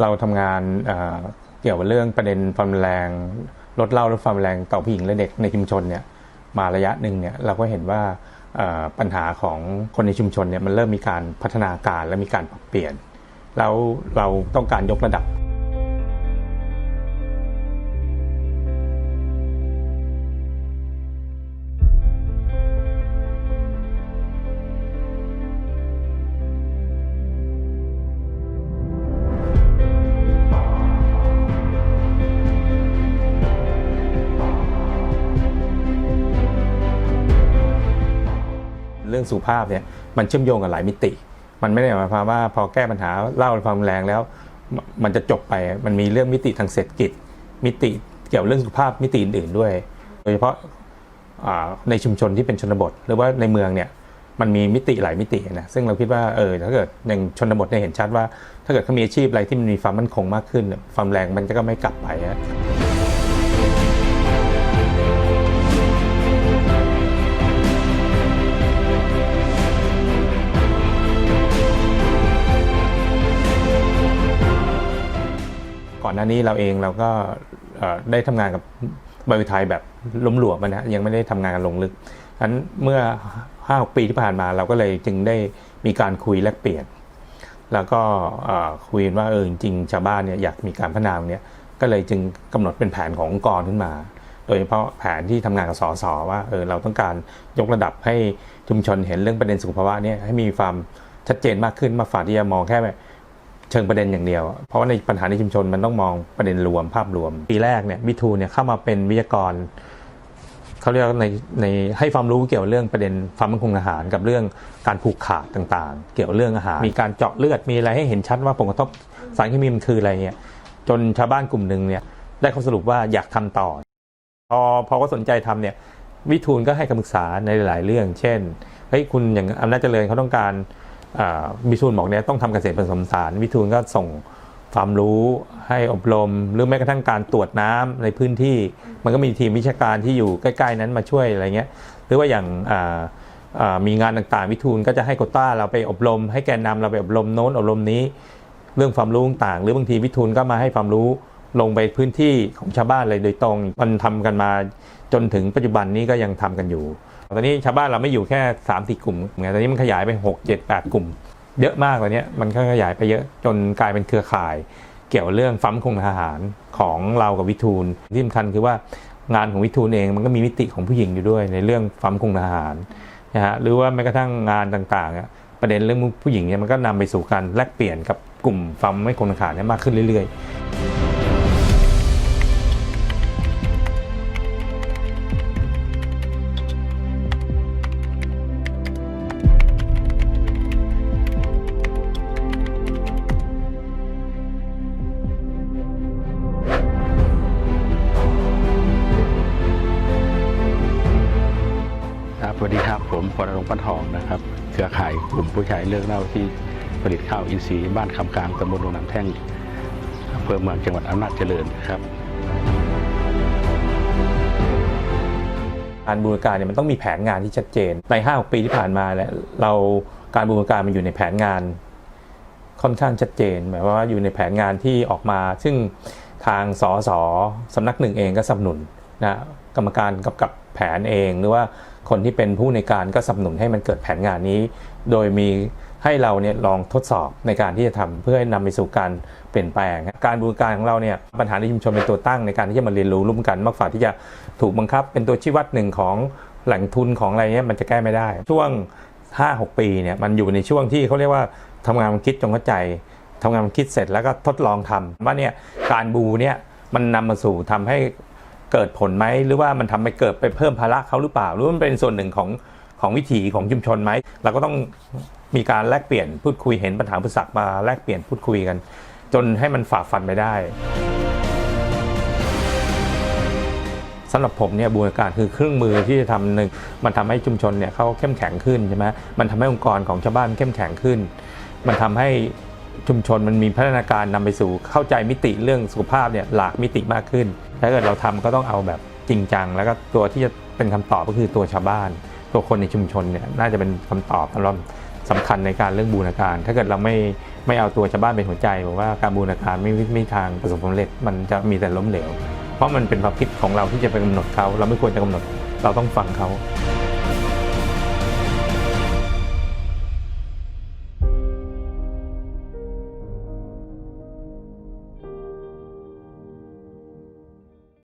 เราทำงานเกี่ยวกับเรื่องประเด็นความแรงลดเล่าลดความรุนแรงต่อผู้หญิงและเด็กในชุมชนเนี่ยมาระยะหนึ่งเนี่ยเราก็เห็นว่าปัญหาของคนในชุมชนเนี่ยมันเริ่มมีการพัฒนาการและมีการปรับเปลี่ยน แล้วเราต้องการยกระดับ รื่องสุภาพเนี่ยมันเชื่อมโยงกับหลายมิติ มันไม่ได้หมายความว่าพอแก้ปัญหาเล่าความแรงแล้ว มันจะจบไปมันมีเรื่องมิติทางเศรษฐกิจ มิติเกี่ยวเรื่องสุขภาพมิติอื่นๆด้วย โดยเฉพาะในชุมชนที่เป็นชนบท หรือว่าในเมืองเนี่ยมันมีมิติหลายมิตินะซึ่งเราคิดว่าเออถ้าเกิดอย่างชนบทเนี่ยเห็นชัดว่า ถ้าเกิดเขามีอาชีพอะไรที่มันมีความมั่นคงมากขึ้นความแรงมันก็ไม่กลับไปนะ หน้านี้เราเองเราก็ได้ทำงานกับบริษัทไทยแบบล้มหลวมอะนะยังไม่ได้ทำงานกันลงลึกฉะนั้นเมื่อ5าปีที่ผ่านมาเราก็เลยจึงได้มีการคุยแลกเปลี่ยน แล้วก็คุยว่าเออจริงชาวบ้านเนี่ยอยากมีการพัฒนาเนี้ยก็เลยจึงกำหนดเป็นแผนขององค์กรขึ้นมา โดยเฉพาะแผนที่ทำงานกับสสว่าเออเราต้องการยกระดับให้ชุมชนเห็นเรื่องประเด็นสุขภาวะเนี่ยให้มีความชัดเจนมากขึ้นมาฝ่าที่จะมองแค่แบบ เชิงประเด็นอย่างเดียว เพราะว่าในปัญหาในชุมชนมันต้องมองประเด็นรวมภาพรวม ปีแรกเนี่ยวิทูเนี่ยเข้ามาเป็นวิทยากรเขาเรียกในในให้ความรู้เกี่ยวกับเรื่องประเด็นความมั่นคงอาหาร กับเรื่องการผูกขาดต่างๆ เกี่ยวกับเรื่องอาหาร มีการเจาะเลือดมีอะไรให้เห็นชัดว่าผลกระทบสารเคมีมันคืออะไรเนี่ยจนชาวบ้านกลุ่มหนึ่งเนี่ยได้ข้อสรุปว่าอยากทำต่อ พอพอก็สนใจทำเนี่ยวิทูลก็ให้คำปรึกษาในหลายเรื่อง เช่นเฮ้ยคุณอย่างอำนาจเจริญเขาต้องการ วิทูลบอกเนี่ยต้องทำเกษตรผสมผสารวิทูลก็ส่งความรู้ให้อบรม หรือแม้กระทั่งการตรวจน้ำในพื้นที่ มันก็มีทีมวิชาการที่อยู่ใกล้ ๆ นั้นมาช่วยอะไรเงี้ยหรือว่าอย่างมีงานต่างๆ วิทูลก็จะให้โคต้าเราไปอบรม ให้แกนนำเราไปอบรมโน้นอบรมนี้ เรื่องความรู้ต่างหรือบางทีวิทูลก็มาให้ความรู้ลงไปพื้นที่ของชาวบ้านเลยโดยตรงมันทำกันมาจนถึงปัจจุบันนี้ก็ยังทำกันอยู่ ตอนนี้ชาวบ้านเราไม่อยู่แค่3ามสี่กลุ่มไงตอนนี้มันขยายไป 6 7 8 กลุ่ม เยอะมากเลยเนี่ยมันก็ขยายไปเยอะจนกลายเป็นเครือข่าย เกี่ยวเรื่องฟัมคงทหารของเรากับวิทูลที่สำคัญคือว่างานของวิทูลเองมันก็มีมิติของผู้หญิงอยู่ด้วยในเรื่องฟัมคงทหารนะฮะหรือว่าแม้กระทั่งงานต่างๆ ประเด็นเรื่องผู้หญิงเนี่ยมันก็นำไปสู่การแลกเปลี่ยนกับกลุ่มฟัมไม่คงทหารเนี่ยมากขึ้นเรื่อย ๆ พรรงค์ปันทองนะครับ เครือข่ายกลุ่มผู้ชายเลือกเล่าที่ผลิตข้าวอินทรีย์บ้านคำกลางตำบลโนนน้ำแท่งอำเภอเมืองจังหวัดอำนาจเจริญครับการบูรณาการเนี่ยมันต้องมีแผนงานที่ชัดเจนใน5้าปีที่ผ่านมาเนี่ยเราการบูรณาการมันอยู่ในแผนงานค่อนข้างชัดเจนหมายความว่าอยู่ในแผนงานที่ออกมา ซึ่งทางสสสำนักหนึ่งเองก็สนับสนุน นะกรรมการกำกับแผนเอง หรือว่าคนที่เป็นผู้ในการก็สนับสนุนให้มันเกิดแผนงานนี้ โดยมีให้เราเนี่ยลองทดสอบในการที่จะทำเพื่อให้นำไปสู่การเปลี่ยนแปลง การบูรการของเราเนี่ยปัญหาในชุมชนเป็นตัวตั้งในการที่จะมาเรียนรู้ร่วมกันมากกว่าที่จะถูกบังคับ เป็นตัวชี้วัดหนึ่งของแหล่งทุนของอะไรเนี่ยมันจะแก้ไม่ได้ ช่วง 5-6 ปีเนี่ยมันอยู่ในช่วงที่เขาเรียกว่าทำงานมันคิดจงเข้าใจทำงานมันคิดเสร็จแล้วก็ทดลองทำว่าเนี่ยการบูเนี่ยมันนำมาสู่ทำให้ เกิดผลไหมหรือว่ามันทำให้เกิดไปเพิ่มภาระเขาหรือเปล่า หรือมันเป็นส่วนหนึ่งของของวิถีของชุมชนไหมเราก็ต้องมีการแลกเปลี่ยนพูดคุยเห็นปัญหาอุปสรรคมาแลกเปลี่ยนพูดคุยกัน จนให้มันฝ่าฟันไปได้สำหรับผมเนี่ยบูรณาการคือเครื่องมือที่จะทำหนึ่งมันทำให้ชุมชนเนี่ยเขาเข้มแข็งขึ้นใช่ไหมมันทำให้องค์กรของชาวบ้านเข้มแข็งขึ้น มันทำให้ ชุมชนมันมีพัฒนาการนำไปสู่เข้าใจมิติเรื่องสุขภาพเนี่ยหลากมิติมากขึ้น ถ้าเกิดเราทำก็ต้องเอาแบบจริงจัง แล้วก็ตัวที่จะเป็นคำตอบก็คือตัวชาวบ้าน ตัวคนในชุมชนเนี่ยน่าจะเป็นคำตอบสำหรับสำคัญในการเรื่องบูรณาการ ถ้าเกิดเราไม่ไม่เอาตัวชาวบ้านเป็นหัวใจบอกว่าการบูรณาการไม่ไม่ทางประสบความสำเร็จมันจะมีแต่ล้มเหลว เพราะมันเป็นความคิดของเราที่จะไปกำหนดเขา เราไม่ควรจะกำหนดเราต้องฟังเขา